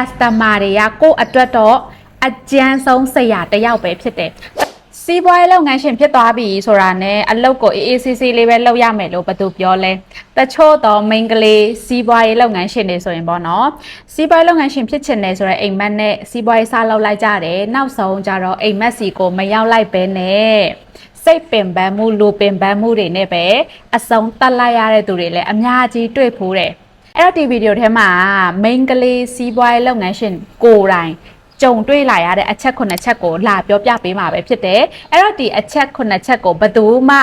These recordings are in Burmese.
customer တွေကကိုယ့်အတွက်တော့အကျန်းဆုံးဆရာတစ်ယောက်ပဲဖြစ်တယ်စီးပွားရေးလုပ်ငန်းရှင်ဖြစ်သွားပြီဆိုတာနဲ့အလုပ်ကိုအေးအေးဆေးဆေးလေးပဲလုပ်ရမယ်လို့ဘယ်သူပြောလဲတချို့တော့ main ကလေးစီးပွားရေးလုပ်ငန်းရှင်တွေဆိုရင်ပေါ့နော်စီးပွားရေးလုပ်ငန်းရှင်ဖြစ်ချင်တယ်ဆိုတော့အိမ်မက်နဲ့စီးပွားရေးစလုပ်လိုက်ကြတယ်နောက်ဆုံးကျတော့အိမ်မက်စီကိုမရောက်လိုက်ပဲနဲ့စိတ်ပင်ပန်းမှုလူပင်ပန်းမှုတွေနဲ့ပဲအဆုံးတတ်လိုက်ရတဲ့သူတွေလည်းအများကြီးတွေ့ဖို့တယ် အဲ့တော့ဒီဗီဒီယိုထဲမှာ main ကလေးစီးပွားရေးလုပ်ငန်းရှင်ကိုယ်တိုင်ကြုံတွေ့လာရတဲ့အချက်9ချက်ကိုလာပြောပြပေးမှာပဲဖြစ်တယ်အဲ့တော့ဒီအချက်9ချက်ကိုဘယ်သူမှ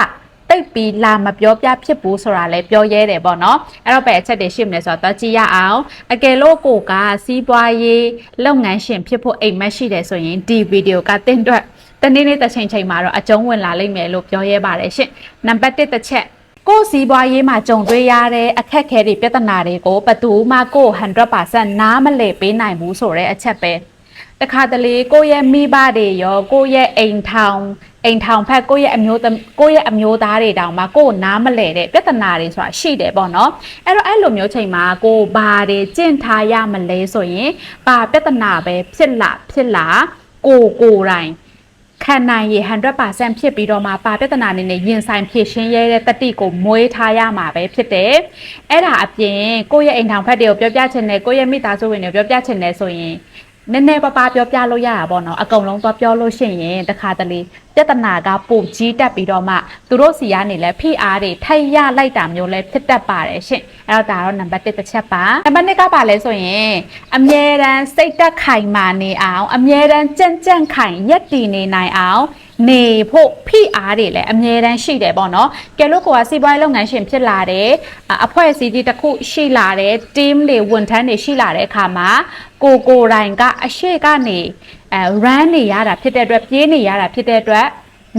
တိတ်ပြီးလာမပြောပြဖြစ်ဘူးဆိုတာလည်းပြောရဲတယ်ပေါ့နော်အဲ့တော့ပဲအချက်တွေရှိမလဲဆိုတော့ကြည့်ရအောင်အကယ်လို့ကိုကစီးပွားရေးလုပ်ငန်းရှင်ဖြစ်ဖို့အိမ်မက်ရှိတယ်ဆိုရင်ဒီဗီဒီယိုကတင့်အတွက်တနေ့နေ့တစ်ချိန်ချိန်မှာတော့အကျုံးဝင်လာလိမ့်မယ်လို့ပြောရဲပါတယ်ရှင်နံပါတ်1တစ်ချက် ကိုယ်စီးပွားရေးမှာကြုံတွေ့ရတဲ့အခက်အခဲတွေပြဿနာတွေကိုဘယ်သူမှကိုယ်100%နားမလည်ပေးနိုင်ဘူးဆိုတဲ့အချက်ပဲတခါတလေကိုယ့်ရဲ့မိဘတွေရောကိုယ့်ရဲ့အိမ်ထောင်အိမ်ထောင်ဖက်ကိုယ့်ရဲ့အမျိုးသမကိုယ့်ရဲ့အမျိုးသားတွေတောင်မှကိုယ်နားမလည်တဲ့ပြဿနာတွေဆိုတာရှိတယ်ပေါ့နော်အဲ့တော့အဲ့လိုမျိုးချိန်မှာကိုယ်ဘာတွေကြင့်ထားရမလဲဆိုရင်ဘာပြဿနာပဲဖြစ်လာဖြစ်လာကိုယ်ကိုယ်တိုင် ခံနိုင်ရ100%ဖြစ်ပြီးတော့မှပါပြဿနာနေနဲ့ရင်ဆိုင်ဖြည့်ရှင်းရတဲ့တတိကိုမွေးထားရမှာပဲဖြစ်တယ်။အဲ့ဒါအပြင်ကိုယ့်ရဲ့အိမ်ထောင်ဖက်တွေကိုပြောပြချင်တယ်ကိုယ့်ရဲ့မိသားစုဝင်တွေကိုပြောပြချင်တယ်ဆိုရင် နည်းနည်းပါးပါးပြောပြလို့ရတာပေါ့နော်အကုန်လုံးသွားပြောလို့ရှိရင်တခါတလေပြဿနာကပိုကြီးတက်ပြီးတော့မှသူတို့စီကနေလဲဖိအားတွေထိုက်ရလိုက်တာမျိုးလဲဖြစ်တတ်ပါတယ်ရှင်အဲ့တော့ဒါတော့နံပါတ်1တစ်ချက်ပါနံပါတ်2ကပါလဲဆိုရင်အမြဲတမ်းစိတ်တက်ခိုင်မာနေအောင် အမြဲတမ်းကြံ့ကြံ့ခိုင်ရက်တည်နေနိုင်အောင် နေဖို့ဖိအားတွေလည်းအမြဲတမ်းရှိတယ်ပေါ့နော်ကဲလို့ကိုကစီးပွားရေးလုပ်ငန်းရှင်ဖြစ်လာတယ်အအဖွဲ့အစည်းကြီးတစ်ခုရှိလာတယ် team တွေဝန်ထမ်းတွေရှိလာတဲ့အခါမှာကိုကိုယ်တိုင်ကအရှိကနေအဲ run နေရတာဖြစ်တဲ့အတွက်ပြေးနေရတာဖြစ်တဲ့အတွက်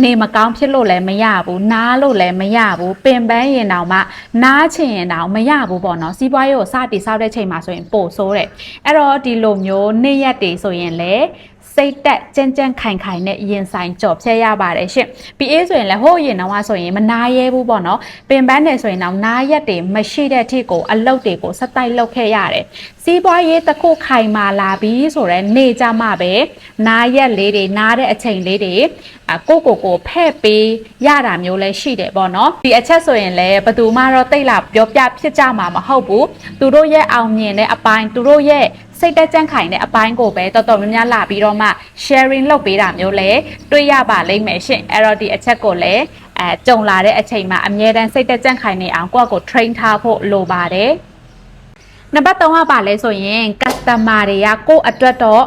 နေမကောင်းဖြစ်လို့လည်းမရဘူးနားလို့လည်းမရဘူးပင်ပန်းရင်တောင်မှနားချင်ရင်တောင်မရဘူးပေါ့နော်စီးပွားရေးကိုစတည်ဆောက်တဲ့ချိန်မှာဆိုရင်ပို့ဆိုးတယ်အဲ့တော့ဒီလိုမျိုးနေ့ရက်တွေဆိုရင်လည်း စိတ်တက်ကြမ်းကြမ်းခိုင်ခိုင်နဲ့ရင်ဆိုင်ကြော်ဖြတ်ရပါတယ်ရှင်။ PA ဆိုရင်လည်းဟိုးရင်တော့ဆိုရင်မနာရဲဘူးပေါ့နော်။ပင်ပန်းတယ်ဆိုရင်တော့နားရက်တွေမရှိတဲ့အထိကိုအလုတ်တွေကိုစက်တိုက်လုတ်ခဲ့ရတယ်။စီးပွားရေးတစ်ခုခိုင်မာလာပြီဆိုတော့နေကြမှာပဲနားရက်လေးတွေနားတဲ့အချိန်လေးတွေအကိုကိုကိုဖဲ့ပေးရတာမျိုးလည်းရှိတယ်ပေါ့နော်။ဒီအချက်ဆိုရင်လည်းဘယ်သူမှတော့တိတ်လာပြောပြဖြစ်ကြမှာမဟုတ်ဘူး။သူတို့ရဲ့အောင်မြင်တဲ့အပိုင်းသူတို့ရဲ့ စိတ်တက်ကြံ့ခိုင်တဲ့အပိုင်းကိုပဲတော်တော်များများလာပြီးတော့မှ sharing လုပ်ပေးတာမျိုးလဲတွေ့ရပါလိမ့်မယ်ရှင်အဲ့တော့ဒီအချက်ကိုလည်းအဲကြုံလာတဲ့အချိန်မှာအမြဲတမ်းစိတ်တက်ကြံ့ခိုင်နေအောင်ကိုယ့်ကို train ထားဖို့လိုပါတယ်နံပါတ်3ကပါလဲဆိုရင် customer တွေကကိုယ့်အတွက်တော့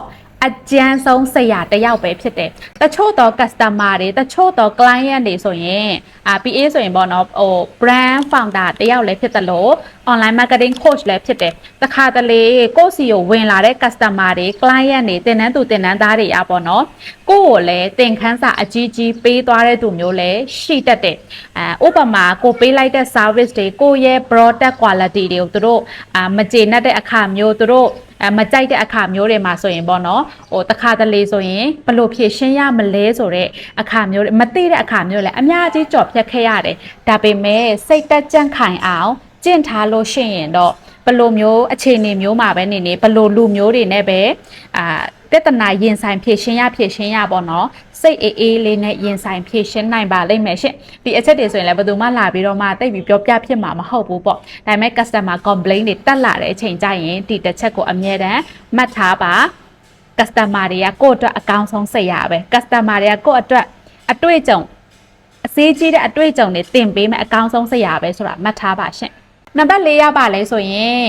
အကျန်းဆုံးဆရာတစ်ယောက်ပဲဖြစ်တယ်။တချို့တော့ customer တွေတချို့တော့ client တွေဆိုရင်အာ PA ဆိုရင်ပေါ့နော်ဟို brand founder တစ်ယောက်လည်းဖြစ်တယ်လို့ online marketing coach လည်းဖြစ်တယ်။တခါတလေကိုယ့်စီကိုဝင်လာတဲ့ customer တွေ client တွေတင်နန်းသူတင်နန်းသားတွေอ่ะပေါ့နော်။ကိုယ့်ကိုလည်းတင်ခန်းစာအကြီးကြီးပေးသွားတဲ့သူမျိုးလည်းရှိတတ်တယ်။အဲဥပမာကိုပေးလိုက်တဲ့ service တွေကိုယ့်ရဲ့ product quality တွေကိုသူတို့အာမကျေနပ်တဲ့အခါမျိုးသူတို့ အမကြိုက်တဲ့အခါမျိုးတွေမှာဆိုရင်ပေါ့နော်ဟိုတခါတလေဆိုရင်ဘလို့ဖြည့်ရှင်းရမလဲဆိုတဲ့အခါမျိုးတွေမသိတဲ့အခါမျိုးလည်းအများကြီးကြော်ဖြတ်ခဲ့ရတယ်ဒါပေမဲ့စိတ်တက်ကြန့်ခိုင်အောင်ကျင့်ထားလို့ရှိရင်တော့ ဘလို့မျိုးအခြေအနေမျိုးမှာပဲနေနေဘလို့လူမျိုးတွေနဲ့ပဲအာပြဿနာရင်ဆိုင်ဖြည့်ရှင်းရဖြည့်ရှင်းရပေါ့နော်စိတ်အေးအေးလေးနဲ့ရင်ဆိုင်ဖြည့်ရှင်းနိုင်ပါလိမ့်မယ်ရှင်ဒီအချက်တွေဆိုရင်လည်းဘယ်သူမှလာပြီးတော့မှတိတ်ပြီးပြောပြဖြစ်မှာမဟုတ်ဘူးပေါ့ဒါပေမဲ့ customer complaint တွေတက်လာတဲ့အချိန်ကျရင်ဒီတစ်ချက်ကိုအမြဲတမ်းမှတ်ထားပါ customer တွေကကိုယ့်အတွက်အကောင်းဆုံးစိတ်ရပဲ customer တွေကကိုယ့်အတွက်အတွေ့အကြုံအစည်းကြီးတဲ့အတွေ့အကြုံတွေတင်ပေးမယ်အကောင်းဆုံးစိတ်ရပဲဆိုတာမှတ်ထားပါရှင် နံပါတ်၄ရပါလဲဆိုရင်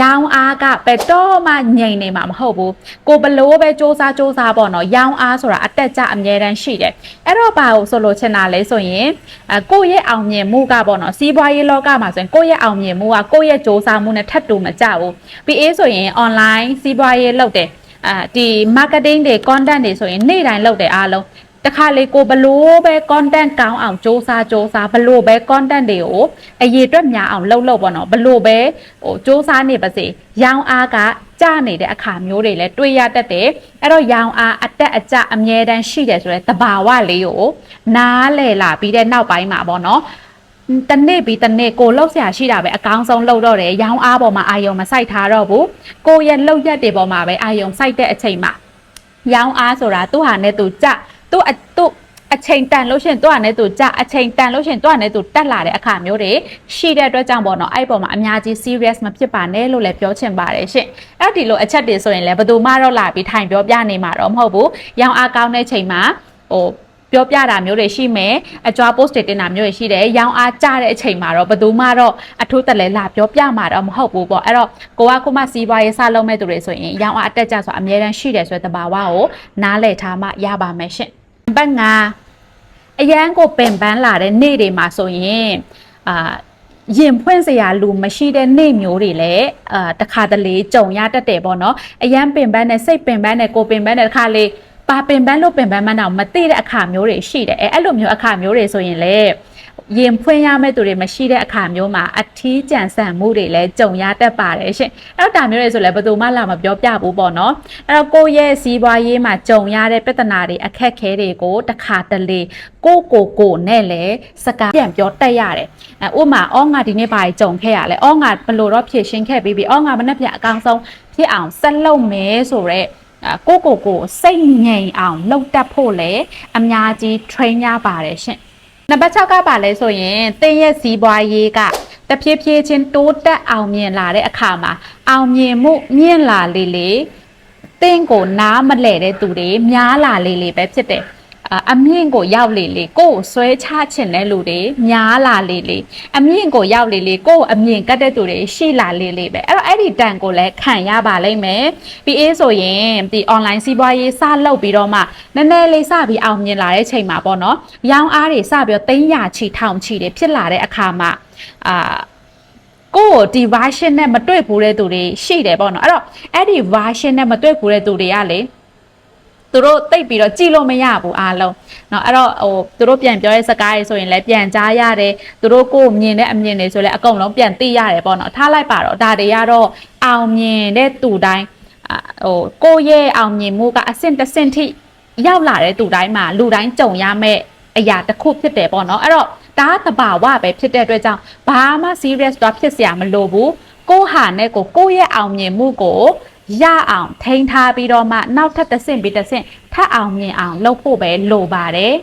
ရောင်းအားကဘယ်တော့မှငြိမ်နေမှာမဟုတ်ဘူးကိုဘလို့ပဲစ조사စ조사ပေါ့နော်ရောင်းအားဆိုတာအတက်ကြအမြဲတမ်းရှိတယ်အဲ့တော့ဘာကိုဆိုလို့ချင်တာလဲဆိုရင်အကိုယ့်ရဲ့အောင်မြင်မှုကပေါ့နော်စီးပွားရေးလောကမှာဆိုရင်ကိုယ့်ရဲ့အောင်မြင်မှုကကိုယ့်ရဲ့စ조사မှုနဲ့ထပ်တူမကြဘူးပြီးအေးဆိုရင် online စီးပွားရေးလုပ်တယ်အာဒီ marketing တွေ content တွေဆိုရင်နေ့တိုင်းလုပ်တယ်အားလုံး တခါလေကိုဘလို့ပဲ content ကောင်းအောင်စ조사စ조사ဘလို့ပဲ content တွေကိုအရေးအတွက်များအောင်လှုပ်လှုပ်ပေါ့နော်ဘလို့ပဲဟိုစ조사နေပါစေရောင်းအားကကြနေတဲ့အခါမျိုးတွေလည်းတွေ့ရတတ်တယ်အဲ့တော့ရောင်အားအတက်အကျအမြဲတမ်းရှိတယ်ဆိုတဲ့သဘာဝလေးကိုနားလည်လာပြီးတဲ့နောက်ပိုင်းမှာပေါ့နော် တစ်နေ့ပြီးတစ်နေ့ကိုလှုပ်ဆရာရှိတာပဲအကောင်းဆုံးလှုပ်တော့တယ်ရောင်းအားပေါ်မှာအာယုံမစိုက်ထားတော့ဘူးကိုယ့်ရဲ့လှုပ်ရက်တွေပေါ်မှာပဲအာယုံစိုက်တဲ့အချိန်မှာရောင်းအားဆိုတာသူ့ဟာနဲ့သူကြ သူ့အသူ့အချိန်တန်လို့ရှရင်သူ့ဟာနဲ့သူကြအချိန်တန်လို့ရှရင်သူ့ဟာနဲ့သူတက်လာတဲ့အခါမျိုးတွေရှိတဲ့အတွက်ကြောင့်ပေါ့နော်အဲ့ပေါ်မှာအများကြီး serious မဖြစ်ပါနဲ့လို့လည်းပြောချင်ပါတယ်ရှင်အဲ့ဒီလိုအချက်တွေဆိုရင်လည်းဘယ်သူမှတော့လာပြီးထိုင်ပြောပြနေမှာတော့မဟုတ်ဘူးရောင်းအားကောင်းတဲ့ချိန်မှာဟိုပြောပြတာမျိုးတွေရှိမယ်အကြွား post တွေတင်တာမျိုးတွေရှိတယ်ရောင်းအားကြတဲ့အချိန်မှာတော့ဘယ်သူမှတော့အထူးတလဲလာပြောပြမှာတော့မဟုတ်ဘူးပေါ့အဲ့တော့ကိုကခုမှစီးပွားရေးစလုပ်မဲ့သူတွေဆိုရင်ရောင်းအားအတက်ကြဆိုအများတန်းရှိတယ်ဆိုတဲ့တဘာဝကိုနားလည်ထားမှရပါမယ်ရှင် ဘက်ကအရန်ကိုပင်ပန်းလာတဲ့နေ့တွေမှာဆိုရင်အာရင်ဖွင့်စရာလူမရှိတဲ့နေ့မျိုးတွေလည်းအာတခါတလေကြုံရတတ်တယ်ပေါ့နော်အရန်ပင်ပန်းနဲ့စိတ်ပင်ပန်းနဲ့ကိုပင်ပန်းနဲ့တခါလေပါပင်ပန်းလို့ပင်ပန်းမှန်းတော့မသိတဲ့အခါမျိုးတွေရှိတယ်အဲအဲ့လိုမျိုးအခါမျိုးတွေဆိုရင်လေ ရင်ဖွင့်ရမယ့်သူတွေမရှိတဲ့အခါမျိုးမှာအထီးကြံဆန်မှုတွေလည်းကြုံရတတ်ပါတယ်ရှင်အဲ့တော့ဒါမျိုးတွေဆိုလည်းဘယ်သူမှလာမပြောပြဘူးပေါ့နော်အဲ့တော့ကိုယ့်ရဲ့စီးပွားရေးမှာကြုံရတဲ့ပြဿနာတွေအခက်ခဲတွေကိုတခါတလေကိုကိုကိုနဲ့လည်းစကားပြန်ပြောတတ်ရတယ်အဲဥမာအောငါဒီနေ့ဘာကြီးကြုံခဲ့ရလဲအောငါဘယ်လိုတော့ဖြည့်ရှင်းခဲ့ပြီးပြီအောငါမနေ့ပြန်အကောင်ဆုံးဖြစ်အောင်ဆက်လုပ်မယ်ဆိုတော့အာကိုကိုကိုစိတ်ငြိမ်အောင်လှုပ်တက်ဖို့လည်းအများကြီး train ရပါတယ်ရှင် နံပါတ်6ကပါလဲဆိုရင်တင်းရဲ့စီးပွားရေးကတဖြည်းဖြည်းချင်းတိုးတက်အောင်မြင်လာတဲ့အခါမှာအောင်မြင်မှုမြင့်လာလေလေတင်းကိုနားမလဲတဲ့သူတွေများလာလေလေပဲဖြစ်တယ် အာအမြင့်ကိုရောက်လေလေကိုယ်ကိုဆွဲချချင်တဲ့လူတွေများလာလေလေအမြင့်ကိုရောက်လေလေကိုယ်ကိုအမြင့်ကတ်တဲ့သူတွေရှိလာလေလေပဲအဲ့တော့အဲ့ဒီတန်ကိုလည်းခံရပါလိမ့်မယ်ပြီးအေးဆိုရင်ဒီ online စီးပွားရေးစလုပ်ပြီးတော့မှနည်းနည်းလေးစပြီးအောင်မြင်လာတဲ့ချိန်မှာပေါ့နော်ရောင်းအားတွေစပြီးတော့သိန်းရာချီထောင်ချီတွေဖြစ်လာတဲ့အခါမှာအာကိုယ်ဒီ version နဲ့မတွေ့ဘူးတဲ့သူတွေရှိတယ်ပေါ့နော်အဲ့တော့အဲ့ဒီ version နဲ့မတွေ့ဘူးတဲ့သူတွေကလေ သူတို့တိတ်ပြီးတော့ကြည်လို့မရဘူးအားလုံးเนาะအဲ့တော့ဟိုသူတို့ပြန်ပြောတဲ့စကားတွေဆိုရင်လည်းပြန်ကြားရတယ်သူတို့ကိုမြင်တဲ့အမြင်တွေဆိုလည်းအကုန်လုံးပြန်သိရတယ်ပေါ့နော်ထားလိုက်ပါတော့ဒါတွေကတော့အောင်မြင်တဲ့သူတိုင်းဟိုကိုယ့်ရဲ့အောင်မြင်မှုကအဆင့်တစ်ဆင့်ထိရောက်လာတဲ့သူတိုင်းမှာလူတိုင်းကြုံရမယ့်အရာတစ်ခုဖြစ်တယ်ပေါ့နော်အဲ့တော့ဒါသဘာဝပဲဖြစ်တဲ့အတွက်ကြောင့်ဘာမှ serious တော့ဖြစ်เสียမလိုဘူးကိုဟာနဲ့ကိုကိုယ့်ရဲ့အောင်မြင်မှုကို ရအောင်ထိန်းထားပြီးတော့မှနောက်ထပ်တစ်ဆင့်ပြီးတစ်ဆင့်ထပ်အောင်မြင်အောင်လုပ်ဖို့ပဲလိုပါတယ်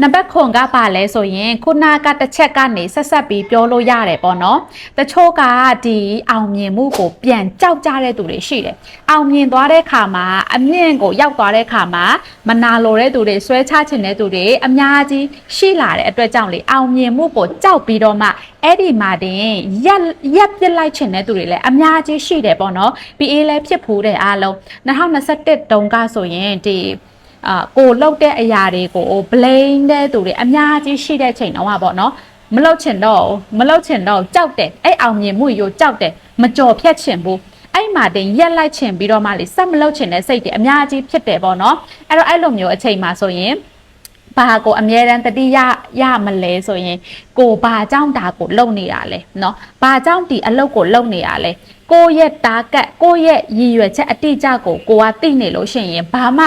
နံပါတ်ခွန်ကပါလဲဆိုရင်ခုနကတစ်ချက်ကနေဆက်ဆက်ပြီးပြောလို့ရတယ်ပေါ့နော်တချို့ကဒီအောင်မြင်မှုကိုပြန်ကြောက်ကြတဲ့သူတွေရှိတယ်အောင်မြင်သွားတဲ့ခါမှာအမြင့်ကိုရောက်သွားတဲ့ခါမှာမနာလိုတဲ့သူတွေဆွဲချချင်တဲ့သူတွေအများကြီးရှိလာတဲ့အတွက်ကြောင့်လေအောင်မြင်မှုကိုကြောက်ပြီးတော့မှအဲ့ဒီမှာတင်ရက်ရက်ပြစ်လိုက်ချင်တဲ့သူတွေလည်းအများကြီးရှိတယ်ပေါ့နော် PA လည်းဖြစ်ဖူးတယ်အားလုံး2021တုန်းကဆိုရင်ဒီ အာကိုလှုပ်တဲ့အရာတွေကို blame တဲ့သူတွေအများကြီးရှိတဲ့ချိန်တော့ပါနော်မလှုပ်ချင်တော့မလှုပ်ချင်တော့ကြောက်တယ်အဲ့အောင်မြင်မှုရိုကြောက်တယ်မကြော်ဖြတ်ချင်ဘူးအဲ့မှာတင်ရက်လိုက်ချင်ပြီးတော့မှလေစက်မလှုပ်ချင်တဲ့စိတ်တွေအများကြီးဖြစ်တယ်ပေါ့နော်အဲ့တော့အဲ့လိုမျိုးအချိန်မှာဆိုရင်ဘာကိုအမြဲတမ်းတတိယရမလဲဆိုရင် ကိုဘာကြောင့်ဒါကိုလုံနေတာလဲเนาะဘာကြောင့်ဒီအလုပ်ကိုလုံနေတာလဲကိုရဲ့တာကတ်ကိုရဲ့ရည်ရွယ်ချက်အတိအကျကိုကိုကသိနေလို့ရှိရင်ဘာမှ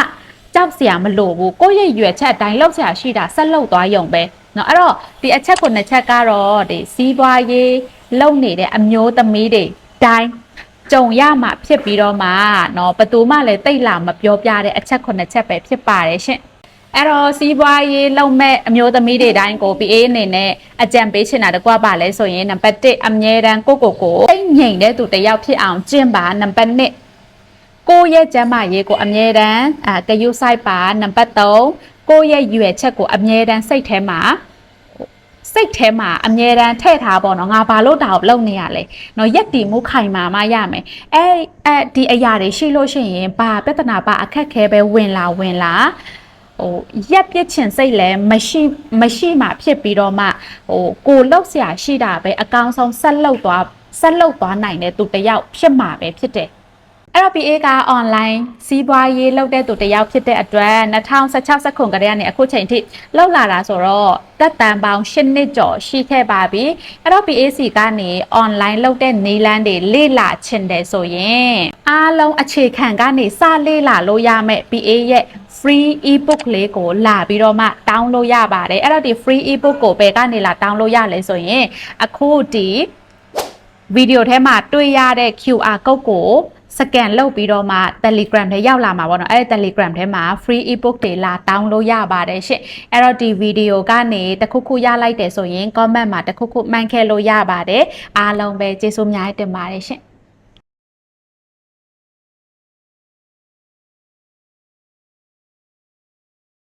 ကြောက်စရာမလိုဘူးကိုယ့်ရဲ့ရွယ်ချက်အတိုင်းလှုပ်ရှားရှိတာဆက်လှုပ်သွားရုံပဲเนาะအဲ့တော့ဒီအချက်ကိုနှစ်ချက်ကတော့ဒီစီးပွားရေးလှုပ်နေတဲ့အမျိုးသမီးတွေတိုင်းကြုံရမှာဖြစ်ပြီးတော့မှเนาะဘသူမှလည်းတိတ်လာမပြောပြတဲ့အချက်ခုနှစ်ချက်ပဲဖြစ်ပါတယ်ရှင်အဲ့တော့စီးပွားရေးလုံမဲ့အမျိုးသမီးတွေတိုင်းကို PA အနေနဲ့အကြံပေးချင်တာတကွပါလဲဆိုရင်နံပါတ်1အမြဲတမ်းကိုကိုကိုတိတ်ငိမ့်တဲ့သူတယောက်ဖြစ်အောင်ကျင့်ပါနံပါတ်2 ကိုယ့်ရဲ့ကျန်းမာရေးကိုအမြဲတမ်းအာကယူဆိုင်ပါနံပါတ်3ကိုယ့်ရဲ့ရွယ်ချက်ကိုအမြဲတမ်းစိတ်ထဲမှာစိတ်ထဲမှာအမြဲတမ်းထည့်ထားပေါ့နော်ငါဘာလို့ဒါကိုလုပ်နေရလဲနော်ရက်တီမှုခိုင်မာမှရမယ်အဲအဲဒီအရာတွေရှိလို့ရှိရင်ဘာပြဿနာဘာအခက်ခဲပဲဝင်လာဝင်လာဟိုရက်ပြစ်ချင်စိတ်လည်းမရှိမရှိမှဖြစ်ပြီးတော့မှဟိုကိုလောက်ဆရာရှိတာပဲအကောင်းဆုံးဆက်လုပ်သွားဆက်လုပ်သွားနိုင်တဲ့သူတယောက်ဖြစ်မှာပဲဖြစ်တယ် အဲ့တော့ PA က online စီးပွားရေးလုပ်တဲ့သူတယောက်ဖြစ်တဲ့အတွက်2016စက္ကုံကတည်းကနေအခုချိန်ထိလောက်လာတာဆိုတော့တက်တန်ပေါင်း10နှစ်ကျော်ရှိခဲ့ပါပြီအဲ့တော့ PAC ကနေ online လုပ်တဲ့နေလန်းတွေလေ့လာချင်တယ်ဆိုရင်အားလုံးအခြေခံကနေစလေ့လာလို့ရမယ် PA ရဲ့ free ebook လေးကိုလာပြီးတော့မှ download ရပါတယ်အဲ့တော့ဒီ free ebook ကိုဘယ်ကနေလာ download ရလဲဆိုရင်အခုဒီဗီဒီယိုထဲမှာတွေ့ရတဲ့ QR code ကို စကန်လုပ်ပြီးတော့မှ Telegram ထဲရောက်လာမှာပေါ့နော်အဲ့ဒီ Telegram ထဲမှာ free ebook တွေလာ download ရပါတယ်ရှင့်အဲ့တော့ဒီဗီဒီယိုကနေတခုခုရလိုက်တယ်ဆိုရင် comment မှာတခုခုမှန်ခဲ့လို့ရပါတယ်အားလုံးပဲကျေးဇူးအများကြီးတင်ပါတယ်ရှင့်